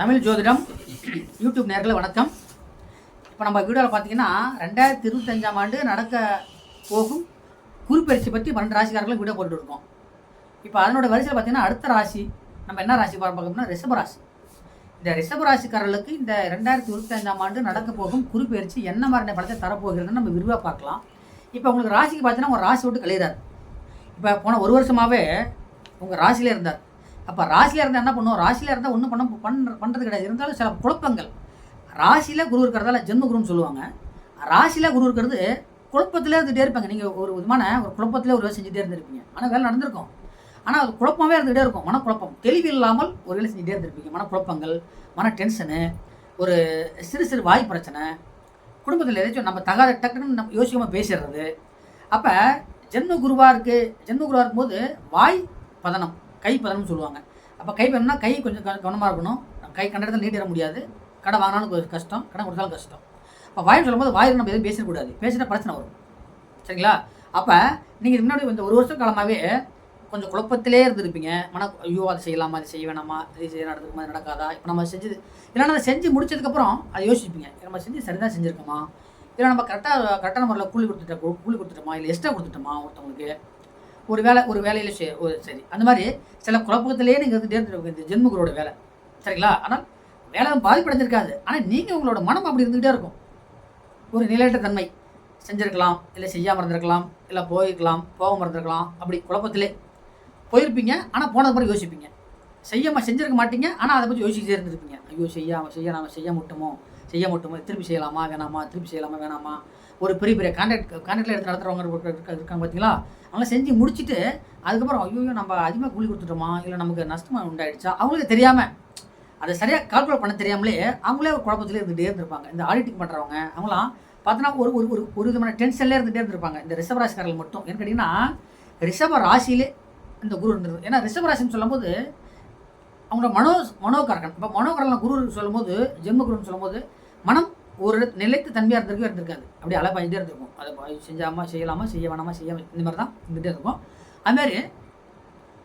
தமிழ் ஜோதிடம் யூடியூப் நேர்களை வணக்கம். இப்போ நம்ம வீடியோவில் பார்த்தீங்கன்னா ரெண்டாயிரத்தி இருபத்தஞ்சாம் ஆண்டு நடக்க போகும் குருப்பெயர்ச்சி பற்றி பன்னெண்டு ராசிக்காரர்களும் வீடியோ போட்டுட்டு இருக்கோம். இப்போ அதனோட வரிசையில் பார்த்தீங்கன்னா அடுத்த ராசி நம்ம என்ன ராசி பார்ப்போம்னா பார்க்கணும்னா ரிஷப ராசி. இந்த ரிஷப ராசிக்காரர்களுக்கு இந்த ரெண்டாயிரத்தி இருபத்தஞ்சாம் ஆண்டு நடக்க போகும் குருப்பெயர்ச்சி என்ன மாதிரி படத்தை தரப்போகிறதுன்னு நம்ம விரிவாக பார்க்கலாம். இப்போ உங்களுக்கு ராசிக்கு பார்த்தீங்கன்னா உங்கள் ராசி விட்டு கழிகிறார் இப்போ போன ஒரு வருஷமாகவே உங்கள் ராசியில் இருந்தார். அப்போ ராசியில் இருந்தால் என்ன பண்ணுவோம்? ராசியில் இருந்தால் ஒன்றும் பண்ண பண்ண பண்ணுறது கிடையாது. இருந்தாலும் சில குழப்பங்கள். ராசியில் குரு இருக்கிறதால ஜென்ம குருன்னு சொல்லுவாங்க. ராசியில் குரு இருக்கிறது குழப்பத்திலே இருந்துகிட்டே இருப்பாங்க. நீங்கள் ஒரு விதமான ஒரு குழப்பத்திலே ஒரு வேலை செஞ்சுட்டே இருந்திருப்பீங்க. ஆனால் வேலை நடந்திருக்கும். ஆனால் அது குழப்பமாகவே இருந்துகிட்டே இருக்கும். மனக்குழப்பம். தெளிவு இல்லாமல் ஒரு வேலை செஞ்சுட்டே இருந்திருப்பீங்க. மனக்குழப்பங்கள் மன டென்ஷனு ஒரு சிறு சிறு வாய் பிரச்சனை குடும்பத்தில் ஏதாச்சும் நம்ம தகாத டக்குன்னு நம்ம யோசிக்காமல் பேசிடுறது. அப்போ ஜென்ம குருவாக இருக்குது ஜென்ம குருவாக இருக்கும்போது வாய் பதனம். கை சொல்லுவாங்க. அப்போ கை கை கொஞ்சம் கவனமாக இருக்கணும். கை கண்ட இடத்துல நீட்டிட முடியாது. கடை வாங்கினாலும் கொஞ்சம் கஷ்டம். கடை கொடுத்தாலும் கஷ்டம். அப்போ வாயில் சொல்லும்போது வாயில் நம்ம எதுவும் பேசக்கூடாது பேசினா பிரச்சனை வரும். சரிங்களா? அப்போ நீங்கள் முன்னாடி இந்த ஒரு வருஷம் காலமாகவே கொஞ்சம் குழப்பத்திலே இருந்திருப்பீங்க. மன ஐயோ அதை செய்யலாமா? அது செய்ய வேணாமா? இது செய்ய நடக்குமா அது நடக்காதா? இப்போ நம்ம செஞ்சது இல்லைன்னா அதை செஞ்சு முடிச்சதுக்கப்புறம் அதை யோசிப்பீங்க நம்ம செஞ்சு சரிதான் செஞ்சுருக்கோமா? இல்லை நம்ம கரெக்டாக கரெக்டான முறையில் கூலி கொடுத்துட்டோம் கூலி கொடுத்துட்டோமா? இல்லை எக்ஸ்ட்ரா கொடுத்துட்டோமா ஒருத்தவங்களுக்கு? ஒரு வேலை ஒரு வேலையில் சே ஒரு சரி அந்த மாதிரி சில குழப்பத்திலேயே நீங்கள் இருந்துகிட்டே இருந்துருவீங்க இந்த ஜென்மகுரோட வேலை சரிங்களா? ஆனால் வேலை பாதிப்படைஞ்சிருக்காது. ஆனால் நீங்கள் உங்களோட மனம் அப்படி இருந்துக்கிட்டே இருக்கும். ஒரு நிலையற்ற தன்மை செஞ்சுருக்கலாம் இல்லை செய்யாமல் இருந்திருக்கலாம் இல்லை போயிருக்கலாம் போகாமல் இருந்திருக்கலாம் அப்படி குழப்பத்திலே போயிருப்பீங்க. ஆனால் போனது மாதிரி யோசிப்பீங்க. செய்யாமல் செஞ்சிருக்க மாட்டீங்க ஆனால் அதை பற்றி யோசிச்சுட்டே இருந்திருப்பீங்க. ஐயோ செய்யாம செய்ய நாம் செய்ய முட்டுமோ செய்ய முட்டுமோ திருப்பி செய்யலாமா வேணாமா திருப்பி செய்யலாமா வேணாமா? ஒரு பெரிய பெரிய கான்ட்ராக்ட் கான்ட்ராக்டில் எடுத்து நடத்துகிறவங்க இருக்காங்க பார்த்தீங்களா அவங்களாம் செஞ்சு முடிச்சுட்டு அதுக்கப்புறம் ஐயோ நம்ம அதிகமாக கூலி கொடுத்துட்டோமா? இல்லை நமக்கு நஷ்டமாக உண்டாயிடுச்சா? அவங்களுக்கு தெரியாமல் அதை சரியாக கால்குலேட் பண்ண தெரியாமலே அவங்களே ஒரு குழப்பத்தில் இருந்துகிட்டே இருந்திருப்பாங்க. இந்த ஆடிட்டிங் பண்ணுறவங்க அவங்களாம் பார்த்தோன்னா ஒரு ஒரு ஒரு ஒரு விதமான டென்ஷன்லேயே இருந்துகிட்டே இருந்திருப்பாங்க. இந்த ரிஷப ராசிக்காரர்கள் மட்டும். ஏன்னு கேட்டிங்கன்னா ரிஷப ராசியிலே இந்த குரு இருந்தது ஏன்னா ரிஷப ராசின்னு சொல்லும்போது அவங்களோட மனோ மனோகரகன். இப்போ மனோகரன் குரு சொல்லும்போது ஜென்ம குருன்னு சொல்லும்போது மனம் ஒரு நிலைத்த தன்மையாக இருந்திருக்கு இருந்திருக்காது. அப்படியே அலைப்பாஞ்சிட்டே இருந்திருக்கும். அதை செஞ்சாமா செய்யலாமா செய்ய வேணாமா செய்ய இந்த மாதிரி தான் இருந்துகிட்டே இருக்கும். அதுமாரி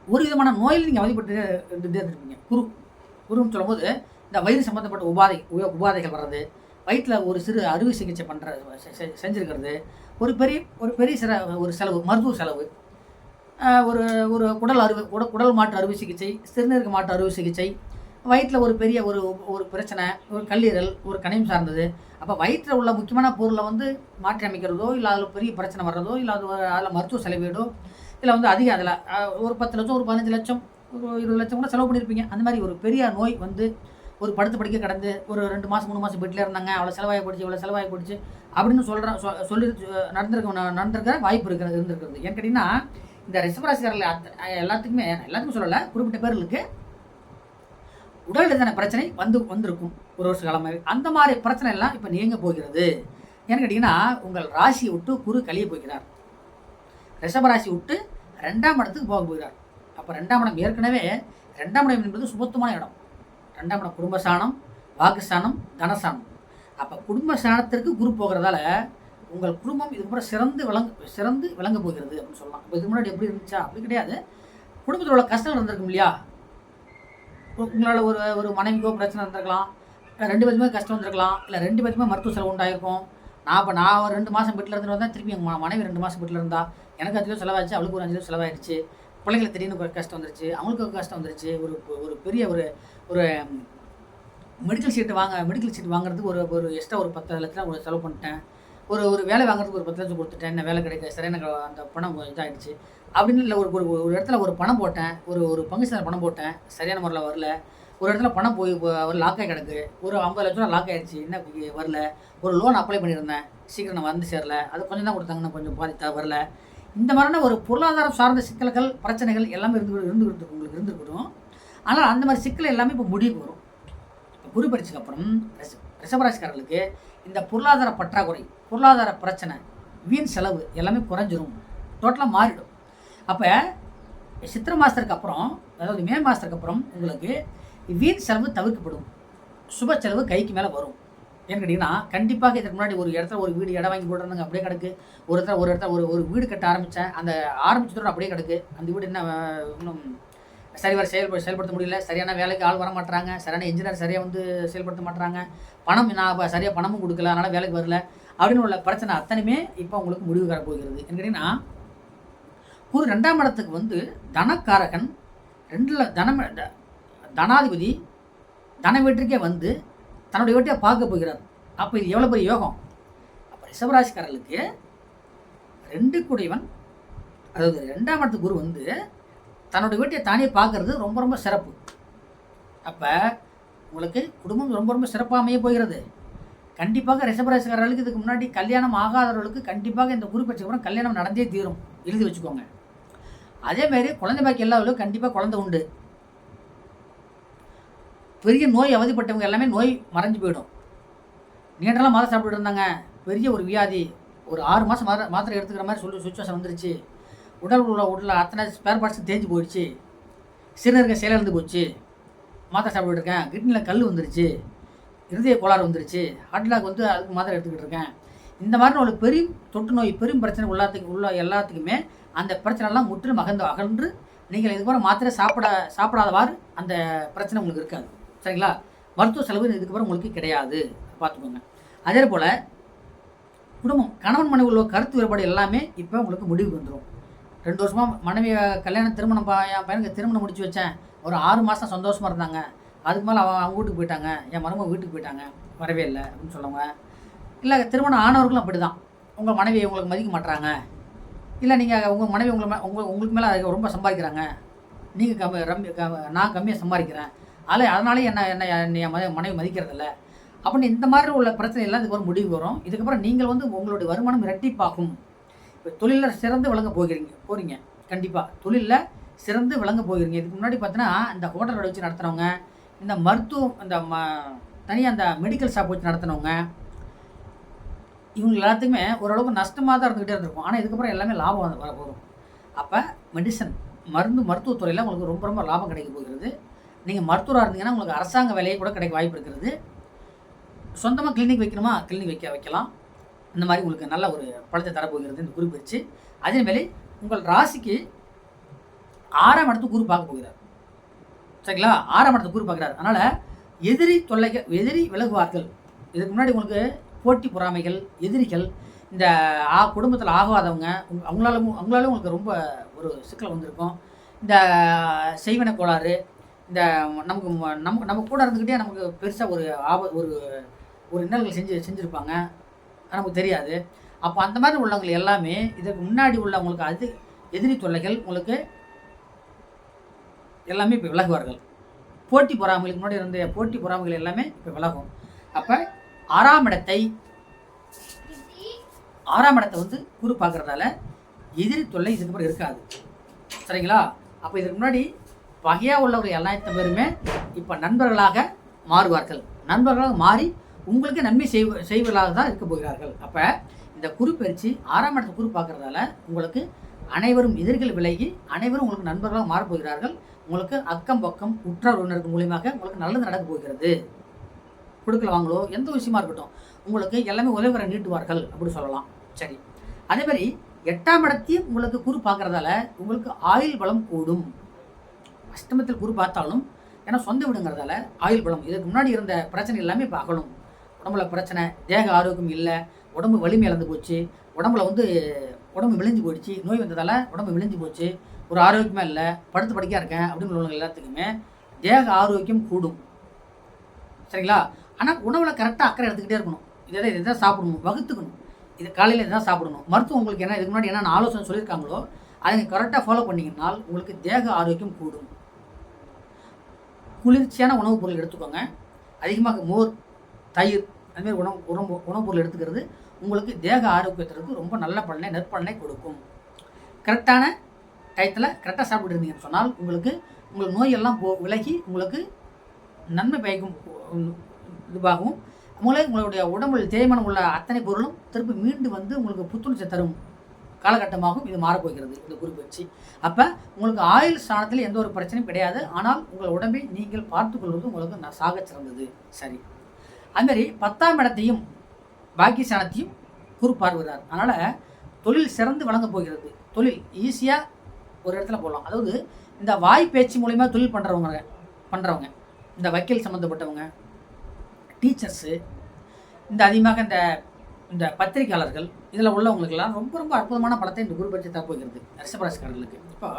ஒரு விதமான நோயில் நீங்கள் அவதிப்பட்டு இருந்துகிட்டே இருந்திருப்பீங்க. குரு குருன்னு சொல்லும்போது இந்த வயிறு சம்மந்தப்பட்ட உபாதை உபாதைகள் வர்றது வயிற்றில் ஒரு சிறு அறுவை சிகிச்சை பண்ணுற செஞ்சுருக்கிறது ஒரு பெரிய ஒரு பெரிய சிற ஒரு செலவு மருத்துவ செலவு ஒரு ஒரு குடல் அறுவை குட குடல் மாற்று அறுவை சிகிச்சை சிறுநீருக்கு மாற்று அறுவை சிகிச்சை வயிற்றில் ஒரு பெரிய ஒரு ஒரு பிரச்சனை ஒரு கல்லீரல் ஒரு கணையம் சார்ந்தது. அப்போ வயிற்றில் உள்ள முக்கியமான பொருளை வந்து மாற்றி அமைக்கிறதோ இல்லை அதில் பெரிய பிரச்சனை வர்றதோ இல்லை அது ஒரு- அதில் மருத்துவ செலவீடோ இல்லை வந்து அதிக அதில் ஒரு பத்து லட்சம் ஒரு பதினஞ்சு லட்சம் ஒரு இருபது லட்சம் கூட செலவு பண்ணியிருப்பீங்க அந்த மாதிரி ஒரு பெரிய நோய் வந்து ஒரு படுத்து படிக்க கடந்து ஒரு ரெண்டு மாதம் மூணு மாதம் பெட்டில் இருந்தாங்க அவ்வளோ செலவாகி போயிடுச்சு இவ்வளோ செலவாகி போயிடுச்சு அப்படின்னு சொல்கிற சொல்லி நடந்திருக்க நடந்திருக்கிற வாய்ப்பு இருக்கிறது இருந்திருக்கிறது. ஏன்னு கேட்டிங்கன்னா இந்த ரிஷபராசிக்காரர்கள் எல்லாத்துக்குமே எல்லாத்துக்கும் சொல்லலை குறிப்பிட்ட பேர்களுக்கு உடல் ரீதியான பிரச்சனை வந்து வந்திருக்கும் ஒரு வருஷ காலமாகவே அந்த மாதிரி பிரச்சனை எல்லாம் இப்போ நீங்க போகிறது. ஏன்னு கேட்டிங்கன்னா உங்கள் ராசியை விட்டு குரு கழிய போகிறார். ரிஷபராசி விட்டு ரெண்டாம் இடத்துக்கு போக போகிறார். அப்போ ரெண்டாம் இடம் ஏற்கனவே ரெண்டாம் இடம் என்பது சுபத்துமான இடம். ரெண்டாம் இடம் குடும்பஸ்தானம் வாக்குஸ்தானம் தனஸ்தானம். அப்போ குடும்பஸ்தானத்திற்கு குரு போகிறதால உங்கள் குடும்பம் இதுக்கப்புறம் சிறந்து விளங்க சிறந்து விளங்க போகிறது அப்படின்னு சொல்லலாம். இப்போ இதுக்கு முன்னாடி எப்படி இருந்துச்சா? அப்படி கிடையாது. குடும்பத்தில் உள்ள கஷ்டங்கள் இருந்திருக்கும் இல்லையா? உங்களால் ஒரு ஒரு மனைவிக்கோ பிரச்சனை இருந்திருக்கலாம் இல்லை ரெண்டு பேருமே கஷ்டம் வந்திருக்கலாம். இல்லை ரெண்டு பேருமே மருத்துவ செலவு உண்டாயிருக்கும். நான் இப்போ நான் ஒரு ரெண்டு மாதம் வீட்டில் இருந்து வந்தேன். திருப்பி எங்கள் மனைவி ரெண்டு மாதம் வீட்டில் இருந்தா எனக்கு அஞ்சு லட்சம் செலவாச்சு அவளுக்கு ஒரு அஞ்சு லட்சம் செலவாயிடுச்சு. பிள்ளைங்களுக்கு திடீர்னு ஒரு கஷ்டம் வந்துருச்சு அவங்களுக்கு ஒரு கஷ்டம் வந்துருச்சு. ஒரு ஒரு பெரிய ஒரு ஒரு மெடிக்கல் சீட்டு வாங்க மெடிக்கல் சீட் வாங்குறதுக்கு ஒரு ஒரு எக்ஸ்ட்ரா ஒரு பத்து லட்சம் ஒரு செலவு பண்ணிட்டேன். ஒரு ஒரு வேலை வாங்குறதுக்கு ஒரு பத்து லட்சம் கொடுத்துட்டேன். என்ன வேலை கிடைக்க சரியான அந்த பணம் இதாகிடுச்சு அப்படின்னு இல்லை ஒரு ஒரு ஒரு இடத்துல ஒரு பணம் போட்டேன் ஒரு ஒரு பங்கு சந்தை பணம் போட்டேன் சரியான முறையில் வரல. ஒரு இடத்துல பணம் போய் ஒரு லாக் ஆகி கிடக்கு. ஒரு ஐம்பது லட்ச ரூபா லாக் ஆயிடுச்சு என்ன வரல. ஒரு லோன் அப்ளை பண்ணியிருந்தேன் சீக்கிரம் நான் வந்து சேரல. அது கொஞ்சம் தான் கொடுத்தாங்கன்னா கொஞ்சம் பாதித்தா வரல. இந்த மாதிரியான ஒரு பொருளாதாரம் சார்ந்த சிக்கல்கள் பிரச்சனைகள் எல்லாமே இருந்து இருந்துக்கிட்டு உங்களுக்கு இருந்துருக்கட்டும். ஆனால் அந்த மாதிரி சிக்கல் எல்லாமே இப்போ முடிவுக்கு வரும். இப்போ குரு பரிசுக்கு அப்புறம் ரிஷபராசிக்காரர்களுக்கு இந்த பொருளாதார பற்றாக்குறை பொருளாதார பிரச்சனை வீண் செலவு எல்லாமே குறைஞ்சிரும். டோட்டலாக மாறிடும். அப்போ சித்திர மாதத்துக்கு அப்புறம் அதாவது மே மாதத்துக்கு அப்புறம் உங்களுக்கு வீண் செலவு தவிர்க்கப்படும். சுப செலவு கைக்கு மேலே வரும். ஏன்னு கேட்டிங்கன்னா கண்டிப்பாக இதுக்கு முன்னாடி ஒரு இடத்துல ஒரு வீடு இடம் வாங்கி போட்டுருந்தாங்க அப்படியே கிடக்கு. ஒரு இடத்துல ஒரு இடத்துல ஒரு ஒரு வீடு கட்ட ஆரம்பித்தேன் அந்த ஆரம்பிச்சதோட அப்படியே கிடக்கு. அந்த வீடு என்ன இன்னும் சரி செயல்ப செயல் செயல்படுத்த முடியல. சரியான வேலைக்கு ஆள் வர மாட்டாங்க சரியான இன்ஜினியர் சரியாக வந்து செயல்படுத்த மாட்டாங்க பணம் நான் சரியாக பணமும் கொடுக்கல. அதனால் வேலைக்கு வரல. அப்படின்னு உள்ள பிரச்சனை அத்தனையுமே இப்போ உங்களுக்கு முடிவு கார போகிறது என்ன கேட்டிங்கன்னா குரு ரெண்டாம் இடத்துக்கு வந்து தனக்காரகன் ரெண்டில் தனம் த- தனாதிபதி தன வீட்டிற்கே வந்து தன்னுடைய வீட்டையை பார்க்க போகிறார். அப்போ இது எவ்வளோ பெரிய யோகம்? அப்போ ரிஷபராசிக்காரர்களுக்கு ரெண்டு குடைவன் அதாவது ரெண்டாம் இடத்து குரு வந்து தன்னுடைய வீட்டை தானே பார்க்கறது ரொம்ப ரொம்ப சிறப்பு. அப்போ உங்களுக்கு குடும்பம் ரொம்ப ரொம்ப சிறப்பாக அமைய போகிறது. கண்டிப்பாக ரிஷபராசிக்காரர்களுக்கு இதுக்கு முன்னாடி கல்யாணம் ஆகாதவர்களுக்கு கண்டிப்பாக இந்த குரு பட்சம் கல்யாணம் நடந்தே தீரும். எழுதி வச்சுக்கோங்க. அதேமாரி குழந்தை பாக்கி எல்லாவர்களும் கண்டிப்பாக குழந்தை உண்டு. பெரிய நோய் அவதிப்பட்டவங்க எல்லாமே நோய் மறைஞ்சு போயிடும். நீண்டெல்லாம் மாதம் சாப்பிட்டுட்டு இருந்தாங்க. பெரிய ஒரு வியாதி. ஒரு ஆறு மாதம் மாத மாத்திரை எடுத்துக்கிற மாதிரி சொல்லி சுச்சுவேஷன் வந்துருச்சு. உடல் உள்ள உடல் அத்தனை ஸ்பேர் பார்ட்ஸும் தேஞ்சு போயிடுச்சு. சிறுநீரக செயலிழந்து போச்சு. மாத்திரை சாப்பிட்டுட்டு இருக்கேன். கிட்னியில் கல் வந்துருச்சு. இருதய கோளாறு வந்துருச்சு. ஹார்ட் அட்டாக் வந்து அதுக்கு மாத்திரை எடுத்துக்கிட்டு இருக்கேன். இந்த மாதிரி ஒரு பெரிய தொற்று நோய் பெரும் பிரச்சனை உள்ளாத்துக்கு உள்ள எல்லாத்துக்குமே அந்த பிரச்சனைலாம் முற்றிலும் அகந்து அகன்று நீங்கள் இதுக்கப்புறம் மாத்திரை சாப்பிட சாப்பிடாதவாறு அந்த பிரச்சனை உங்களுக்கு இருக்காது. சரிங்களா? மருத்துவ செலவு இதுக்கப்புறம் உங்களுக்கு கிடையாது. பார்த்துக்கோங்க. அதே போல் குடும்பம் கணவன் மனைவி உள்ள கருத்து வேறுபாடு எல்லாமே இப்போ உங்களுக்கு முடிவுக்கு வந்துடும் ரெண்டு வருஷமாக மனைவி கல்யாணம் திருமணம் பா- என் பையனுக்கு திருமணம் முடிச்சு வச்சேன். ஒரு ஆறு மாதம் சந்தோஷமாக இருந்தாங்க. அதுக்கு மேலே அவன் அவங்க வீட்டுக்கு போயிட்டாங்க. என் மருமக வீட்டுக்கு போயிட்டாங்க. வரவே இல்லை அப்படின்னு சொல்லுவாங்க. இல்லை திருமணம் ஆனவர்களும் அப்படி தான் உங்கள் மனைவி உங்களுக்கு மதிக்க மாட்றாங்க. இல்லை நீங்கள் உங்கள் மனைவி உங்களை மே- உங்கள் உங்களுக்கு மேலே ரொம்ப சம்பாதிக்கிறாங்க. நீங்கள் கம்மி ரம்மி நான் கம்மியாக சம்பாதிக்கிறேன். அதில் அதனாலே என்ன என்ன என்னை என் மனைவி மதிக்கிறதில்ல. அப்படின்னு இந்த மாதிரி உள்ள பிரச்சனை எல்லாம் இதுக்கு ஒரு முடிவு வரும். இதுக்கப்புறம் நீங்கள் வந்து உங்களுடைய வருமானம் இரட்டிப்பாகும். இப்போ தொழிலில் சிறந்து விளங்க போகிறீங்க போகிறீங்க கண்டிப்பாக தொழிலில் சிறந்து விளங்க போகிறீங்க. இதுக்கு முன்னாடி பார்த்தீங்கன்னா இந்த ஹோட்டல் வச்சு நடத்துனவங்க இந்த மருத்துவம் இந்த ம தனியாக அந்த மெடிக்கல் ஷாப் வச்சு நடத்துனவங்க இவங்க எல்லாத்துக்குமே ஓரளவுக்கு நஷ்டமாக தான் இருந்துக்கிட்டே இருந்திருக்கும். ஆனால் இதுக்கப்புறம் எல்லாமே லாபம் வந்து வர போகும் அப்போ மெடிசன் மருந்து மருத்துவத்துறையில் உங்களுக்கு ரொம்ப ரொம்ப லாபம் கிடைக்க போகிறது. நீங்கள் மருத்துவராக இருந்தீங்கன்னா உங்களுக்கு அரசாங்க வேலையை கூட கிடைக்க வாய்ப்பு இருக்கிறது. சொந்தமாக கிளினிக் வைக்கணுமா? கிளினிக் வைக்க வைக்கலாம். இந்த மாதிரி உங்களுக்கு நல்ல ஒரு பழத்தை தரப்போகிறது இந்த குரு பயிற்சி அதேமாரி உங்கள் ராசிக்கு ஆறாம் இடத்து குரு பார்க்க போகிறார். சரிங்களா? ஆறாம் இடத்து குரு பார்க்குறாரு. அதனால் எதிரி தொல்லைகள் எதிரி விலகுவார்கள். இதுக்கு முன்னாடி உங்களுக்கு போட்டி பொறாமைகள் எதிரிகள் இந்த ஆ குடும்பத்தில் ஆகாதவங்க அவங்களாலும் அவங்களாலும் அவங்களால உங்களுக்கு ரொம்ப ஒரு சிக்கல் வந்திருக்கும். இந்த செய்வன கோளாறு இந்த நமக்கு நம்ம நம்ம கூட இருந்துக்கிட்டே நமக்கு பெருசாக ஒரு ஆப ஒரு ஒரு இன்னல்கள் செஞ்சு செஞ்சுருப்பாங்க. நமக்கு தெரியாது. அப்போ அந்த மாதிரி உள்ளவங்க எல்லாமே இதுக்கு முன்னாடி உள்ளவங்களுக்கு அது எதிரி தொல்லைகள் உங்களுக்கு எல்லாமே இப்போ விலகுவார்கள். போட்டி பொறாமைகளுக்கு முன்னாடி இருந்த போட்டி பொறாமைகள் எல்லாமே இப்போ விலகும். அப்போ ஆறாம் இடத்தை ஆறாம் இடத்தை வந்து குரு பார்க்கறதால எதிரி தொல்லை இதுக்கப்புறம் இருக்காது. சரிங்களா? அப்போ இதுக்கு முன்னாடி பகையாக உள்ளவர்கள் எல்லாத்த பேருமே இப்போ நண்பர்களாக மாறுவார்கள். நண்பர்களாக மாறி உங்களுக்கு நன்மை செய்வ செய்வர்களாக தான் இருக்க போகிறார்கள். அப்போ இந்த குரு பயிற்சி ஆறாம் இடத்தை குரு பார்க்கறதால உங்களுக்கு அனைவரும் எதிர்கள் விலகி அனைவரும் உங்களுக்கு நண்பர்களாக மாறப் போகிறார்கள். உங்களுக்கு அக்கம் பக்கம் உற்றார் உணர்வு மூலியமாக உங்களுக்கு நல்லது நடக்க போகிறது. கொடுக்கல வாங்களோ எந்த விஷயமா இருக்கட்டும் உங்களுக்கு எல்லாமே உதவிவர நீட்டுவார்கள் அப்படின்னு சொல்லலாம். சரி. அதே மாதிரி எட்டாம் இடத்தையும் உங்களுக்கு குரு பார்க்குறதால உங்களுக்கு ஆயுள் பலம் கூடும். அஷ்டமத்தில் குரு பார்த்தாலும் ஏன்னா சொந்த வீடுங்கிறதால ஆயுள் பலம் இதுக்கு முன்னாடி இருந்த பிரச்சனை எல்லாமே இப்போ அகலும். உடம்புல பிரச்சனை தேக ஆரோக்கியம் இல்லை உடம்பு வலிமை இழந்து போச்சு உடம்புல வந்து உடம்பு விழிஞ்சு போயிடுச்சு நோய் வந்ததால் உடம்பு விழிஞ்சு போச்சு ஒரு ஆரோக்கியமாக இல்லை படுத்து படுக்கையாக இருக்கேன் அப்படின்னு உள்ளவங்க எல்லாத்துக்குமே தேக ஆரோக்கியம் கூடும். சரிங்களா? ஆனால் உணவில் கரெக்டாக அக்கறை எடுத்துக்கிட்டே இருக்கணும். இதை இதை தான் சாப்பிடணும். வகுத்துக்கணும். இது காலையில் இதுதான் சாப்பிடணும். மருத்துவம் உங்களுக்கு என்ன இதுக்கு முன்னாடி என்னென்ன ஆலோசனை சொல்லியிருக்காங்களோ அதை நீங்கள் கரெக்டாக ஃபாலோ பண்ணிங்கன்னால் உங்களுக்கு தேக ஆரோக்கியம் கூடும். குளிர்ச்சியான உணவுப் பொருள் எடுத்துக்கோங்க. அதிகமாக மோர் தயிர் அதுமாரி உணவு உணவு உணவுப் பொருள் எடுத்துக்கிறது உங்களுக்கு தேக ஆரோக்கியத்திற்கு ரொம்ப நல்ல பலனை நற்பலனை கொடுக்கும். கரெக்டான டயத்தில் கரெக்டாக சாப்பிட்டு இருந்தீங்கன்னு சொன்னால் உங்களுக்கு உங்களுக்கு நோயெல்லாம் போ விலகி உங்களுக்கு நன்மை பயக்கும் இதுவாகும். இதுவாகவும் மூளை உங்களுடைய உடம்பில் தேய்மானம் உள்ள அத்தனை பொருளும் திருப்பி மீண்டு வந்து உங்களுக்கு புத்துணர்ச்சி தரும் காலகட்டமாகவும் இது மாறப்போகிறது இந்த குறிப்பயிற்சி அப்போ உங்களுக்கு ஆயுள் ஸ்தானத்தில் எந்த ஒரு பிரச்சனையும் கிடையாது. ஆனால் உங்கள் உடம்பை நீங்கள் பார்த்துக்கொள்வது உங்களுக்கு நான் சாகச் சிறந்தது. சரி. அதுமாரி பத்தாம் இடத்தையும் பாக்கிய ஸ்தானத்தையும் குரு பார்வையார் அதனால் தொழில் சிறந்து வழங்கப் போகிறது. தொழில் ஈஸியாக ஒரு இடத்துல போடலாம் அதாவது இந்த வாய் பேச்சு மூலிமா தொழில் பண்ணுறவங்க பண்ணுறவங்க இந்த வக்கீல் சம்மந்தப்பட்டவங்க டீச்சர்ஸு இந்த அதிகமாக இந்த இந்த பத்திரிகையாளர்கள் இதில் உள்ளவங்களுக்கெல்லாம் ரொம்ப ரொம்ப அற்புதமான படத்தை இந்த குரு பற்றி தரப்போகிறது ரிஷபராசிக்காரர்களுக்கு இப்போ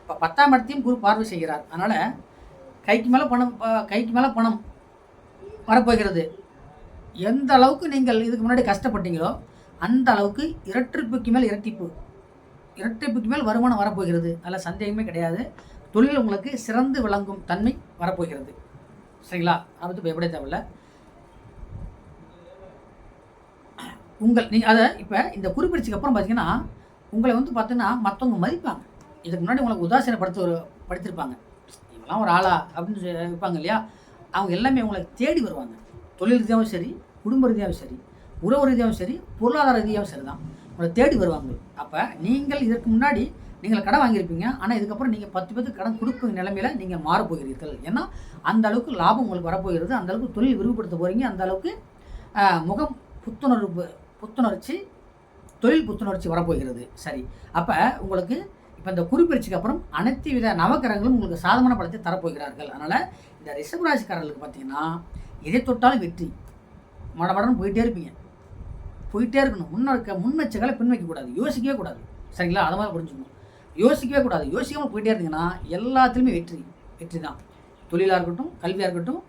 இப்போ பத்தாம் இடத்தையும் குரு பார்வை செய்கிறார். அதனால் கைக்கு மேலே பணம் கைக்கு மேலே பணம் வரப்போகிறது. எந்த அளவுக்கு நீங்கள் இதுக்கு முன்னாடி கஷ்டப்பட்டீங்களோ அந்த அளவுக்கு இரட்டிப்புக்கு மேல் இரட்டிப்பு இரட்டிப்புக்கு மேல் வருமானம் வரப்போகிறது. அதில் சந்தேகமே கிடையாது. தொழில் உங்களுக்கு சிறந்து விளங்கும் தன்மை வரப்போகிறது. சரிங்களா? அதை பற்றி பயப்பட தேவையில்ல. உங்கள் நீ அதை இப்போ இந்த குறிப்பிடிச்சுக்கு அப்புறம் பார்த்தீங்கன்னா உங்களை வந்து பார்த்தீங்கன்னா மற்றவங்க மதிப்பாங்க. இதுக்கு முன்னாடி உங்களுக்கு உதாசீனப்படுத்த ஒரு படுத்திருப்பாங்க. இவங்கெல்லாம் ஒரு ஆளா அப்படின்னு சொல்லி இருப்பாங்க இல்லையா? அவங்க எல்லாமே உங்களை தேடி வருவாங்க. தொழில் ரீதியாகவும் சரி குடும்ப ரீதியாகவும் சரி உறவு ரீதியாகவும் சரி பொருளாதார ரீதியாகவும் சரி தான் உங்களை தேடி வருவாங்க. அப்போ நீங்கள் இதற்கு முன்னாடி நீங்கள் கடன் வாங்கியிருப்பீங்க ஆனால் இதுக்கப்புறம் நீங்கள் பத்து பேருக்கு கடன் கொடுக்கும் நிலைமையில நீங்கள் மாறப்போகிறீர்கள் ஏன்னா அந்த அளவுக்கு லாபம் உங்களுக்கு வரப்போகிறது அந்த அளவுக்கு தொழில் விரிவுபடுத்த போகிறீங்க அந்த அளவுக்கு முகம் புத்துணர்வு புத்துணர்ச்சி தொழில் புத்துணர்ச்சி வரப்போகிறது. சரி அப்போ உங்களுக்கு இப்போ இந்த குறிப்பெரிச்சிக்கு அப்புறம் அனைத்து வித நவக்கிரகங்களும் உங்களுக்கு சாதமான பலத்தை தரப்போகிறார்கள். அதனால் இந்த ரிஷபராசிக்காரர்களுக்கு பார்த்தீங்கன்னா எதை தொட்டாலும் வெற்றி. மடமடன்னு போயிட்டே இருப்பீங்க. போயிட்டே இருக்கணும். முன்ன இருக்க முன் பின் வைக்கக்கூடாது யோசிக்கவே கூடாது. சரிங்களா? அதை மாதிரி புரிஞ்சுக்கணும். யோசிக்கவே கூடாது. யோசிக்காமல் போயிட்டே இருந்தீங்கன்னா எல்லாத்துலேயுமே வெற்றி வெற்றி தான் தொழிலாக இருக்கட்டும் கல்வியாக இருக்கட்டும்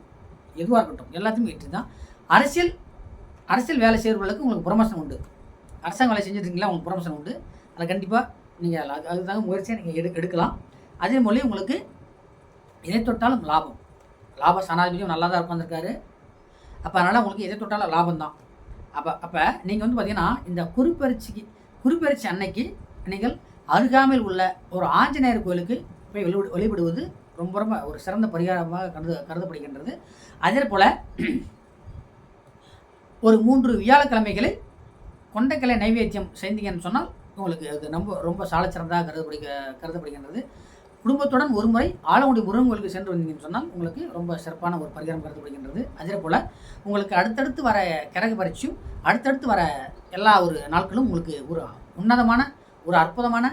எதுவாக இருக்கட்டும் எல்லாத்துலேயுமே வெற்றி தான் அரசியல் அரசியல் வேலை செய்கிறவர்களுக்கு உங்களுக்கு ப்ரொமோஷன் உண்டு. அரசாங்க வேலை செஞ்சுருக்கீங்களா உங்களுக்கு ப்ரொமோஷன் உண்டு. அதில் கண்டிப்பாக நீங்கள் அது அதுதாங்க முயற்சியாக நீங்கள் எடு எடுக்கலாம். அதே மொழி உங்களுக்கு எதை தொட்டாலும் லாபம். லாப சனாதிபதியும் நல்லா தான் உட்காந்துருக்காரு அப்போ அதனால் உங்களுக்கு எதை தொட்டாலும் லாபம் தான் அப்போ அப்போ நீங்கள் வந்து பார்த்தீங்கன்னா இந்த குறிப்பரிச்சிக்கு குறிப்பரிச்சி அன்னைக்கு நீங்கள் அருகாமையில் உள்ள ஒரு ஆஞ்சநேயர் கோயிலுக்கு போய் வெளி வழிபடுவது ரொம்ப ரொம்ப ஒரு சிறந்த பரிகாரமாக கருது கருதப்படுகின்றது. அதே போல் ஒரு மூன்று வியாழக்கிழமைகளை கொண்டைக்கலை நைவேத்தியம் செய்தீங்கன்னு சொன்னால் உங்களுக்கு அது ரொம்ப ரொம்ப சாலச்சிறந்தாக கருதப்படுக கருதப்படுகின்றது. குடும்பத்துடன் ஒரு முறை ஆலங்குடி முருகன் கோயிலுக்கு சென்று வந்தீங்கன்னு சொன்னால் உங்களுக்கு ரொம்ப சிறப்பான ஒரு பரிகாரம் கருதப்படுகின்றது. அதே போல் உங்களுக்கு அடுத்தடுத்து வர கிரக பறிச்சியும் அடுத்தடுத்து வர எல்லா ஒரு நாட்களும் உங்களுக்கு ஒரு உன்னதமான ஒரு அற்புதமான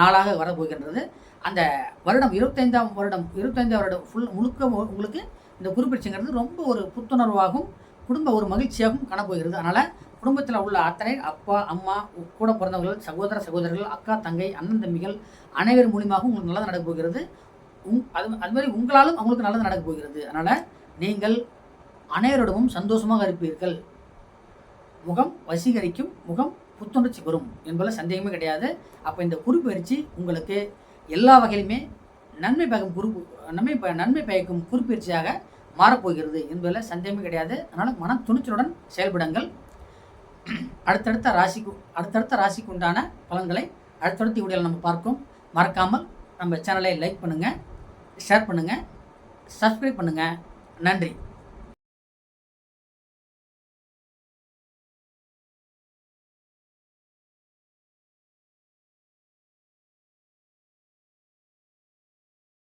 நாளாக வரப்போகின்றது. அந்த வருடம் இருபத்தைந்தாம் வருடம் இருபத்தைந்தாம் வருடம் ஃபுல் முழுக்க உங்களுக்கு இந்த குறிப்பிடுச்சுங்கிறது ரொம்ப ஒரு புத்துணர்வாகவும் குடும்ப ஒரு மகிழ்ச்சியாகவும் காணப்போகிறது. அதனால் குடும்பத்தில் உள்ள அத்தனை அப்பா அம்மா கூட பிறந்தவர்கள் சகோதர சகோதரர்கள் அக்கா தங்கை அண்ணன் தம்பிகள் அனைவர் மூலியமாகவும் உங்களுக்கு நல்லது நடக்கப் போகிறது. உங் அது அது மாதிரி உங்களாலும் அவங்களுக்கு நல்லது நடக்கப் போகிறது. அதனால் நீங்கள் அனைவரிடமும் சந்தோஷமாக இருப்பீர்கள். முகம் வசீகரிக்கும் முகம் புத்துணர்ச்சி வரும் என்பதில் சந்தேகமே கிடையாது. அப்போ இந்த குறிப்பயிற்சி உங்களுக்கு எல்லா வகையிலுமே நன்மை பயக்கும் குறிப்பு நன்மை ப- நன்மை பயக்கும் குறிப்பயிற்சியாக மாறப்போகிறது என்பதில் சந்தேகமே கிடையாது. அதனால் மன துணிச்சலுடன் செயல்படுங்கள். அடுத்தடுத்த ராசிக்கு அடுத்தடுத்த ராசிக்கு உண்டான பலன்களை அடுத்தடுத்த வீடியோவில் நம்ம பார்க்கும். மறக்காமல் நம்ம சேனலை லைக் பண்ணுங்கள் ஷேர் பண்ணுங்கள் சப்ஸ்கிரைப் பண்ணுங்கள் நன்றி.